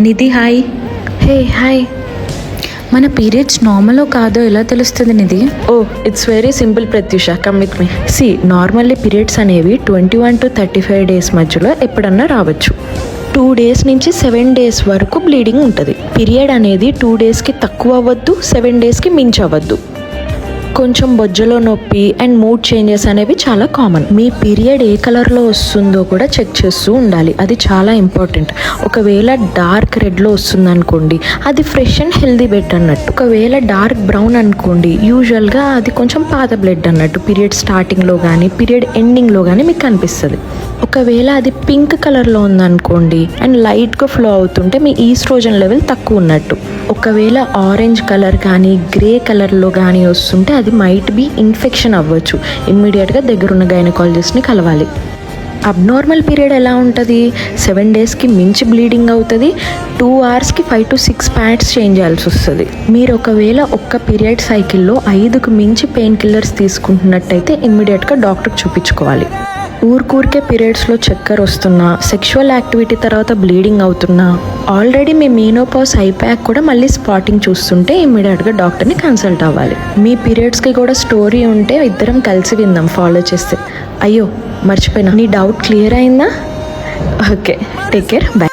నిధి hi. Hey hi. మన periods నార్మలో కాదో ఎలా తెలుస్తుంది Nidhi? Oh it's very simple Prathyusha. Come with me see normally periods అనేవి twenty one to thirty five days మధ్యలో ఎప్పుడన్నా రావచ్చు. టూ డేస్ నుంచి సెవెన్ డేస్ వరకు బ్లీడింగ్ ఉంటుంది. పీరియడ్ అనేది టూ డేస్కి తక్కువ అవ్వద్దు సెవెన్ డేస్కి మించి అవ్వద్దు కొంచెం బొజ్జలో నొప్పి అండ్ మూడ్ చేంజెస్ అనేవి చాలా కామన్ మీ పీరియడ్ ఏ కలర్లో వస్తుందో కూడా చెక్ చేస్తూ ఉండాలి. అది చాలా ఇంపార్టెంట్ ఒకవేళ డార్క్ రెడ్లో వస్తుంది అనుకోండి అది ఫ్రెష్ అండ్ హెల్దీ బెడ్ అన్నట్టు. ఒకవేళ డార్క్ బ్రౌన్ అనుకోండి యూజువల్గా అది కొంచెం పాత బ్లడ్ అన్నట్టు. పీరియడ్ స్టార్టింగ్లో కానీ పీరియడ్ ఎండింగ్లో కానీ మీకు కనిపిస్తుంది ఒకవేళ అది పింక్ కలర్లో ఉందనుకోండి అండ్ లైట్గా ఫ్లో అవుతుంటే మీ ఈస్ట్రోజన్ లెవెల్ తక్కువ ఉన్నట్టు. ఒకవేళ ఆరెంజ్ కలర్ కానీ గ్రే కలర్లో కానీ వస్తుంటే అది మైట్ బి ఇన్ఫెక్షన్ అవ్వచ్చు. ఇమ్మీడియట్గా దగ్గరున్న గైనకాలజిస్ట్ని కలవాలి. అబ్నార్మల్ పీరియడ్ ఎలా ఉంటుంది? సెవెన్ డేస్కి మించి బ్లీడింగ్ అవుతుంది. టూ అవర్స్కి five to six pads change చేయాల్సి వస్తుంది. మీరు ఒకవేళ ఒక్క పీరియడ్ సైకిల్లో ఐదుకు మించి పెయిన్ కిల్లర్స్ తీసుకుంటున్నట్టయితే ఇమ్మీడియట్గా డాక్టర్కి చూపించుకోవాలి. ఊరికూరికే పీరియడ్స్లో చక్కెర వస్తున్నా సెక్షువల్ యాక్టివిటీ తర్వాత బ్లీడింగ్ అవుతున్నా ఆల్రెడీ మీ మీనోపాస్ అయిపోయాక కూడా మళ్ళీ స్పాటింగ్ చూస్తుంటే ఇమ్మీడియట్గా డాక్టర్ని కన్సల్ట్ అవ్వాలి. మీ పీరియడ్స్కి కూడా స్టోరీ ఉంటే ఇద్దరం కలిసి విందాం ఫాలో చేస్తే. అయ్యో మర్చిపోయినా. నీ డౌట్ క్లియర్ అయిందా? Okay take care bye